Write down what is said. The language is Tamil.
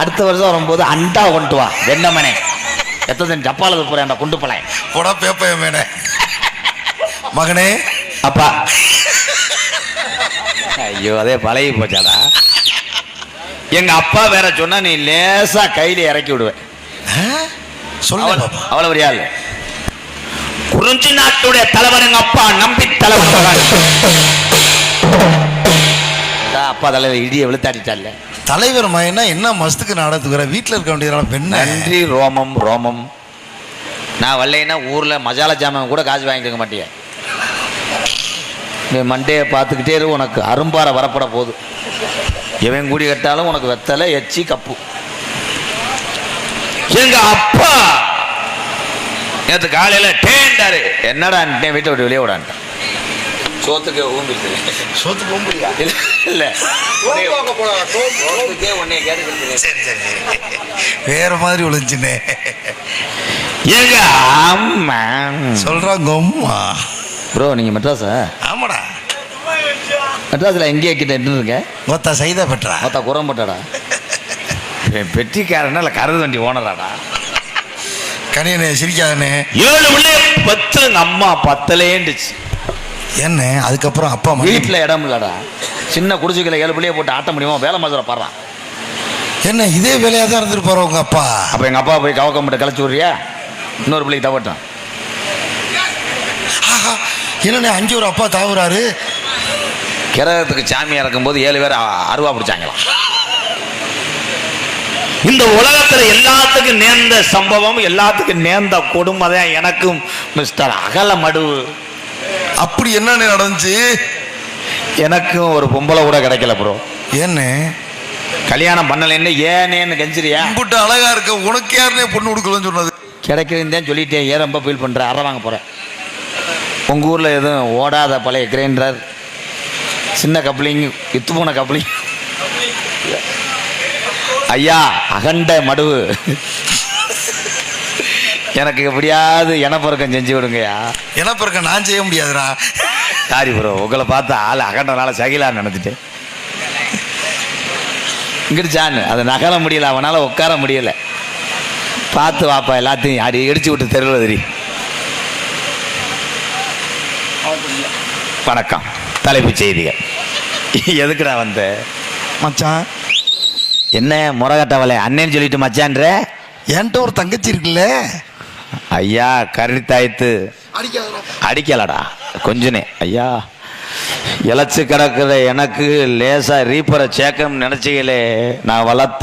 அடுத்த வருஷம் வரும்போது அண்டா கொண்டு வா. வெண்ணமனே. எத்தனை டப்பால போறேன் கொண்டு போலேன் போடா பேப்பைய மேனே மகனே. அப்பா. ஐயோ அதே பழகி போச்சாடா. எங்க அப்பா வேற சொன்னா நீ லேசா கையில இறக்கி விடுவேன். சொல்லு அவ்வளவு ஒரு ஆள். குறிஞ்சி நாட்டுடைய தலைவர் எங்க அப்பா நம்பி தலைவர். அப்பா தலைவர் இடிய விழுத்தாடிட்டால தலைவர் மகனா என்ன மஸ்துக்கு நாடகத்துக்கு வர வீட்டில் இருக்க வேண்டியதுனால பெண்ண. நன்றி ரோமம் ரோமம். நான் வரலைன்னா ஊர்ல மசாலா ஜாமான் கூட காசு வாங்கிக்க மாட்டிய. நீ மண்டையை பார்த்துக்கிட்டே இரு உனக்கு அரும்பார வரப்பட போகுது. எவன் கூடி கட்டாலும் உனக்கு வெத்தலை எச்சி கப்பு. எங்க அப்பா! நேற்று காலையில டேண்டாரு என்னடா வீட்டை விட்டு வெளியே விடான்ட்டான் சோத்துக்கு ஊம்பிட்டு சோத்து போக முடியாது இல்ல. சோத்துக்கே உன்னைய சரி சரி சரி. வேற மாதிரி விழுந்துச்சுனே எங்க அம்மா. சொல்றாங்க அம்மா ப்ரோ நீங்க மெட்ராஸா? ஆமாடா. மெட்ராஸில் எங்கேயே கிட்ட இருக்க. மொத்த சைதா பெற்றா. மொத்தா குரம்பட்டாடா இவன் பெட்டிக்காரனா இல்லை கருது வண்டி ஓனராடா. கனியனே சிரிக்காதனே. ஏழு பிள்ளை பத்து அம்மா பத்தலேண்டுச்சு என்ன? அதுக்கப்புறம் அப்பா வீட்டில் இடம் இல்லடா. சின்ன குடிசுகளை ஏழு பிள்ளைய போட்டு ஆட்ட முடியுமா? வேலை மாதிரி பாடுறான். என்ன இதே வேலையா தான் இருந்துட்டு போற உங்க அப்பா? அப்போ எங்கள் அப்பா போய் கவக்கம் மட்டும் கழிச்சு விட்றியா? இன்னொரு பிள்ளைக்கு தவட்டான் ஆஹா, என்னண்ணே அஞ்சு ஒரு அப்பா தாவுறாரு? கிரகத்துக்கு சாமி இறக்கும்போது ஏழு பேர் அருவா பிடிச்சாங்களாம். இந்த உலகத்துல எல்லாத்துக்கும் நேர்ந்த சம்பவம் எல்லாத்துக்கும் நேர்ந்த கொடுமை தான் எனக்கும் மிஸ்டர் அகல மடுவு அப்படி என்னண்ணே நடந்துச்சு? எனக்கும் ஒரு பொம்பளை கூட கிடைக்கல ப்ரோ என்ன கல்யாணம் பண்ணலைன்னு ஏனேன்னு கெஞ்சிரியா கும்பிட்டு அழகா இருக்க உனக்கு யாருனே பொண்ணு கொடுக்கலன்னு சொன்னது? கிடைக்கிறதுன்னு தான் சொல்லிட்டேன் ஏன் ரொம்ப ஃபீல் பண்ற? அரை வாங்க போறேன். உங்க ஊர்ல எதுவும் ஓடாத பழைய கிரைண்டர் சின்ன கப்ளிங் இத்து போன கப்ளிங் ஐயா அகண்ட மடுவு. எனக்கு எப்படியாவது இனப்பெருக்கம் செஞ்சு விடுங்கய்யா. என்ன பிறக்க நான் செய்ய முடியாதுடா. சாரி ப்ரோ உங்களை பார்த்து ஆள் அகண்டனால சகிலான்னு நினைச்சிட்டேன். இங்கிடுச்சான்னு அதை நகர முடியல அவனால உட்கார முடியல. பார்த்து வாப்பா எல்லாத்தையும் அடி இடிச்சு விட்டு தெருவில் தெரி. வணக்கம் தலைப்புச் செய்திகள். எதுக்குடா வந்த? மச்சான். என்ன முறகட்டவளை அண்ணேன்னு சொல்லிட்டு மச்சான்ற? என்கிட்ட ஒரு தங்கச்சி இருக்குல்ல. ஐயா கருத்தாய்த்து அடிக்கலடா கொஞ்சனே. ஐயா இழைச்சு கிடக்குற எனக்கு லேசா ரீப்பரை சேர்க்கணும்னு நினைச்சீங்களே நான் வளர்த்த